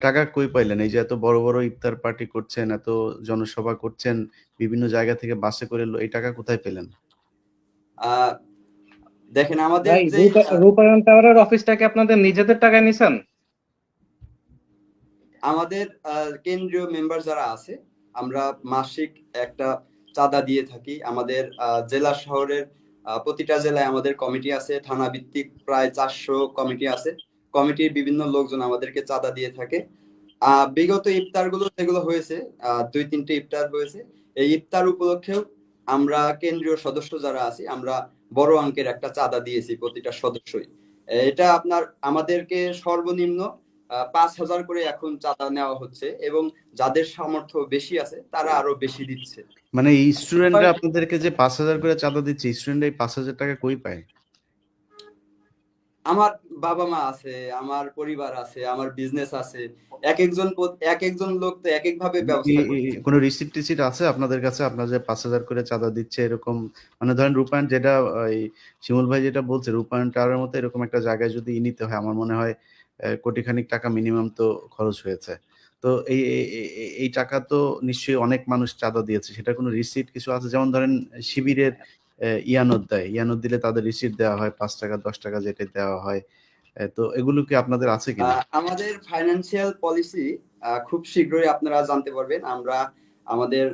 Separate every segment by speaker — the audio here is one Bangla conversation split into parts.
Speaker 1: টাকা কই পাইলেন? এই যে এত বড়, বড় ইফতার পার্টি করছেন, এত জনসভা করছেন, বিভিন্ন জায়গা থেকে বাসে করে লো এই টাকা কোথায় পেলেন?
Speaker 2: দেখেন আমাদের
Speaker 3: ভাই রূপা- রূপায়ণ টাওয়ারের অফিসটা কি আপনাদের নিজেদের টাকায় নিছেন
Speaker 2: আমাদের আ কেন্দ্রীয় মেম্বার যারা আছে, আমরা মাসিক একটা চাঁদা দিয়ে থাকি। আমাদের আ জেলা শহরের প্রতিটা জেলায় আমাদের কমিটি আছে। থানা ভিত্তিক প্রায় ৪০০ কমিটি আছে। কমিটির বিভিন্ন লোকজন আমাদেরকে চাঁদা দিয়ে থাকে। বিগত ইফতারগুলো যেগুলো হয়েছে, দুই ২-৩ ইফতার হয়েছে। এই ইফতার উপলক্ষেও আমরা কেন্দ্রীয় সদস্য যারা আছি, আমরা বড় অঙ্কের একটা চাঁদা দিয়েছি প্রতিটা সদস্যই। এটা আপনার আমাদেরকে সর্বনিম্ন পাঁচ হাজার করে এখন চাঁদা নেওয়া হচ্ছে এবং যাদের সামর্থ্য বেশি আছে তারা আরও বেশি দিচ্ছে।
Speaker 1: মানে স্টুডেন্টরা আপনাদেরকে যে ৫০০০ করে চাঁদা দিচ্ছে, স্টুডেন্টরা এই ৫০০০ টাকা কই পায়?
Speaker 2: আমার বাবা-মা আছে, আমার পরিবার আছে, আমার বিজনেস আছে। এক একজন এক একজন লোক তো একেকভাবে
Speaker 1: কি
Speaker 2: ব্যবস্থা
Speaker 1: ই কোনো রিসিপ্ট-টিসিট আছে আপনাদের কাছে? আপনার যে ৫০০০ করে চাঁদা দিচ্ছে এরকম মানে ধরেন রূপায়ণ যেটা এই শিমুল ভাই যেটা বলছে রূপায়ণ টাওয়ারের মতো এরকম একটা জায়গায় যদি ই নিতে হয় আমার মনে হয় কোটিখানিক টাকা মিনিমাম তো খরচ হয়েছে। তো এই এই টাকা তো নিশ্চয়ই অনেক মানুষ চাঁদা দিয়েছে। সেটা কোনো রিসিপ্ট কিছু আছে? যেমন ধরেন শিবিরের ইয়ানত দেয়। ইয়ানত দিলে তাদের রিসিপ্ট দেওয়া হয় ৳৫, ৳১০ যেটাই দেওয়া হয়। তো এগুলো কি আপনাদের আছে কিনা?
Speaker 2: আমাদের ফাইন্যান্সিয়াল পলিসি খুব শীঘ্রই আপনারা জানতে পারবেন। আমরা আমাদের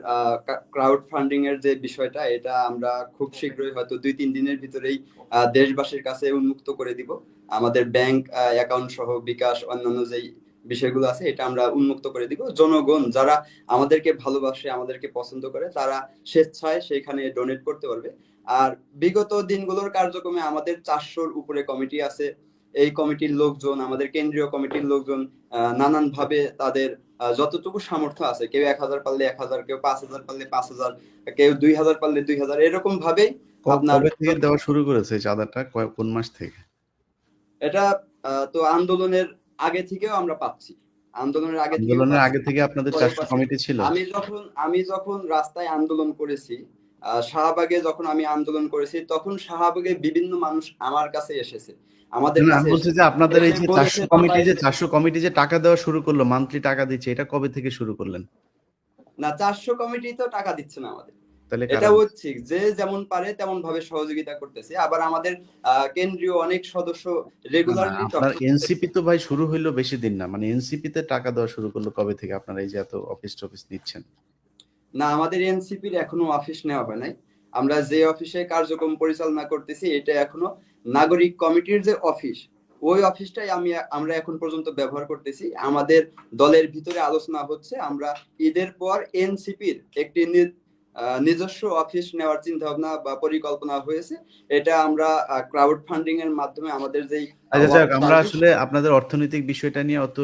Speaker 2: ক্রাউড ফান্ডিং এর যে বিষয়টা এটা আমরা খুব শীঘ্রই হয়তো ২-৩ দিনের ভিতরেই দেশবাসীর কাছে উন্মুক্ত করে দিব। আমাদের ব্যাংক অ্যাকাউন্ট সহ বিকাশ অন্যান্য যেই বিষয়গুলো আছে এটা আমরা উন্মুক্ত করে দিব। জনগণ যারা আমাদেরকে ভালোবাসে, আমাদেরকে পছন্দ করে তারা স্বেচ্ছায় সেখানে ডোনেট করতে পারবে। আর বিগত দিনগুলোর কার্যক্রমে আমাদের চারশোর উপরে কমিটি আছে। এই কমিটির লোকজন, আমাদের কেন্দ্রীয় কমিটির লোকজন নানান ভাবে তাদের যতটুকু সামর্থ্য আছে, কেউ ১০০০ পারলে ১০০০, কেউ ৫০০০ পারলে ৫০০০, কেউ ২০০০ পারলে ২০০০ এরকম ভাবেই
Speaker 1: ক
Speaker 2: আপনার
Speaker 1: থেকে দেওয়া শুরু করেছে চাঁদাটা? কোন মাস থেকে?
Speaker 2: এটা তো আন্দোলনের আগে থেকেও আমরা পাচ্ছি। আন্দোলনের আগে
Speaker 1: আন্দোলনের আগে থেকে আপনাদের
Speaker 2: পরে
Speaker 1: ৪০০
Speaker 2: পাচ্ছি।
Speaker 1: কমিটি ছিল?
Speaker 2: আমি যখন আমি যখন রাস্তায় আন্দোলন করেছি, শাহবাগে যখন আমি আন্দোলন করেছি তখন শাহবাগে বিভিন্ন মানুষ আমার কাছে এসেছে। আমাদের
Speaker 1: আমি বলছি যে আপনাদের এই যে ৪০০ কমিটি যে ৪০০ কমিটি যে টাকা দেওয়া শুরু করল, মান্থলি টাকা দিচ্ছে এটা কবে থেকে শুরু করলেন?
Speaker 2: না ৪০০ কমিটি তো টাকা দিচ্ছে না আমাদের। এটা হচ্ছে যে যেমন পারে তেমন ভাবে সহযোগিতা করতেছে। আবার আমাদের কেন্দ্রীয় অনেক সদস্য রেগুলারলি
Speaker 1: এনসিপি তো ভাই শুরু হইল বেশি দিন না। মানে এনসিপি তে টাকা দেওয়া শুরু করল কবে থেকে আপনারা এই যে এত অফিস-টফিস নিচ্ছেন?
Speaker 2: না আমাদের এনসিপির এখনও অফিস নেওয়া হয় নাই। আমরা যে অফিসে কার্যক্রম পরিচালনা করতেছি এটা এখনও নাগরিক কমিটির যে অফিস, ওই অফিসটাই আমি আমরা এখন পর্যন্ত ব্যবহার করতেছি। আমাদের দলের ভিতরে আলোচনা হচ্ছে আমরা ঈদের পর এনসিপির একটি নিজস্ব অফিস নেওয়ার চিন্তাভাবনা বা পরিকল্পনা হয়েছে। এটা আমরা ক্রাউড ফান্ডিং এর মাধ্যমে আমাদের যেই
Speaker 1: আচ্ছা যাক আমরা আসলে আপনাদের অর্থনৈতিক বিষয়টা নিয়ে অত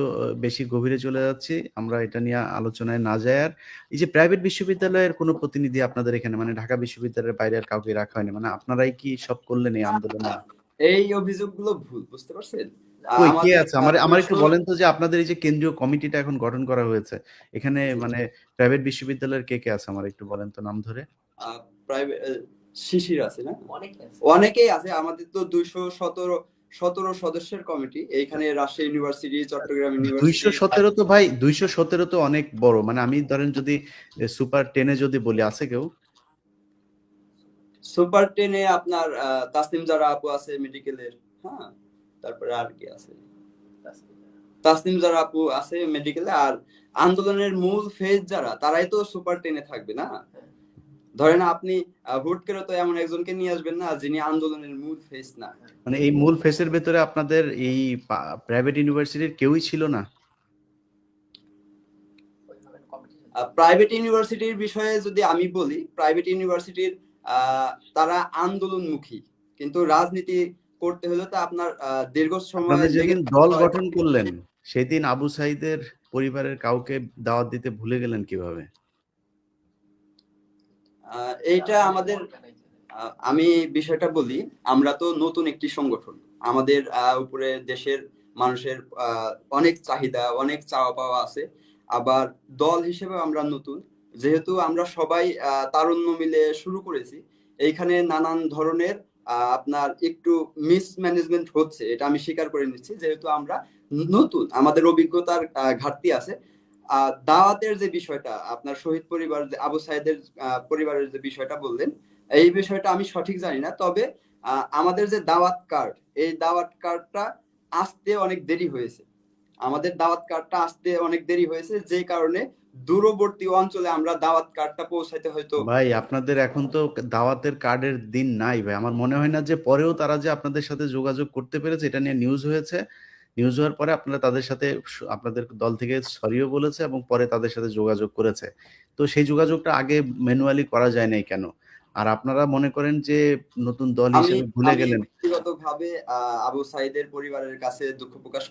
Speaker 1: বেশি গভীরে চলে যাচ্ছি। আমরা এটা নিয়ে আলোচনায় না যাই আর। এই যে প্রাইভেট বিশ্ববিদ্যালয়ের কোনো প্রতিনিধি আপনাদের এখানে মানে ঢাকা বিশ্ববিদ্যালয়ের বাইরে আর কাউকে রাখা হয়নি। মানে আপনারাই কি সব করলেন এই আন্দোলনে?
Speaker 2: এই অভিযোগগুলো ভুল, বুঝতে পারছেন?
Speaker 1: কই কে আছে? আমার আমার একটু বলেন তো যে আপনাদের এই যে কেন্দ্রীয় কমিটিটা এখন গঠন করা হয়েছে। এখানে। মানে প্রাইভেট বিশ্ববিদ্যালয়ের কে, কে আছে? আমার একটু বলেন তো নাম ধরে।
Speaker 2: আ প্রাইভে শিশির আছে না? অনেকেই আছে। আমাদের তো ২১৭ ১৭ সদস্যের কমিটি। এইখানে রাজশাহী ইউনিভার্সিটি, চট্টগ্রাম ইউনিভার্সিটি
Speaker 1: ২১৭ তো ভাই ২১৭ তো অনেক বড়। মানে আমি ধরেন যদি সুপার 10 এ যদি বলি আছে কেউ?
Speaker 2: সুপার 10 এ আপনার তাসনিম জারা আপু আছে মেডিকেলের, হ্যাঁ? তারপরে আর কে আছে? তাসনিম জারা আপু আছে মেডিকেলে আর আন্দোলনের মূল ফেজ যারা তারাই তো সুপার 10 এ থাকবে না? ধরেন আপনি হুট করে তো এমন একজনকে নিয়ে আসবেন না যিনি আন্দোলনের মূল ফেজ না।
Speaker 1: মানে এই মূল ফেসের ভেতরে আপনাদের এই প্রাইভেট ইউনিভার্সিটির কেউই ছিল না?
Speaker 2: প্রাইভেট ইউনিভার্সিটির বিষয়ে যদি আমি বলি, প্রাইভেট ইউনিভার্সিটির তারা আন্দোলনমুখী। কিন্তু রাজনীতি করতে হলে তো আপনার দীর্ঘ সময়
Speaker 1: যেদিন দল গঠন করলেন, সেদিন আবু সাঈদের পরিবারের কাউকে দাওয়াত দিতে ভুলে গেলেন কীভাবে?
Speaker 2: এইটা আমাদের আমি বিষয়টা বলি, আমরা তো নতুন একটি সংগঠন। আমাদের উপরে দেশের মানুষের অনেক চাহিদা, অনেক চাওয়া পাওয়া আছে। আবার দল হিসেবে আমরা নতুন। যেহেতু আমরা সবাই তারুণ্য মিলে শুরু করেছি, এইখানে নানান ধরনের আপনার একটু মিসম্যানেজমেন্ট হচ্ছে এটা আমি স্বীকার করে নিচ্ছি। যেহেতু আমরা নতুন আমাদের অভিজ্ঞতার ঘাটতি আছে। দাওয়াতের যে বিষয়টা আপনার শহীদ পরিবার আবু সাইদের আহ, পরিবারের যে বিষয়টা বললেন এই বিষয়টা আমি সঠিক জানি না। তবে আমাদের যে দাওয়াত কার্ড এই দাওয়াত কার্ডটা আসতে অনেক দেরি হয়েছে। আমাদের দাওয়াত কার্ডটা আসতে অনেক দেরি হয়েছে যে কারণে দূরবর্তী অঞ্চলে আমরা দাওয়াত কার্ডটা পৌঁছাইতে হয়তো
Speaker 1: ভাই আপনাদের এখন তো দাওয়াতের কার্ডের দিন নাই ভাই। আমার মনে হয় না যে পরেও তারা যে আপনাদের সাথে যোগাযোগ করতে পেরেছে এটা নিয়ে নিউজ হয়েছে। নিউজ হওয়ার পরে আপনারা তাদের সাথে আপনাদের দল থেকে সরিও বলেছে এবং পরে তাদের সাথে যোগাযোগ করেছে। তো সেই যোগাযোগটা আগে ম্যানুয়ালি করা যায় নাই কেন? আর আপনারা মনে করেন যে নতুন দল হিসেবে ভুলে গেলেন।
Speaker 2: ব্যক্তিগতভাবে আবু সাইদের পরিবারের কাছে দুঃখ প্রকাশ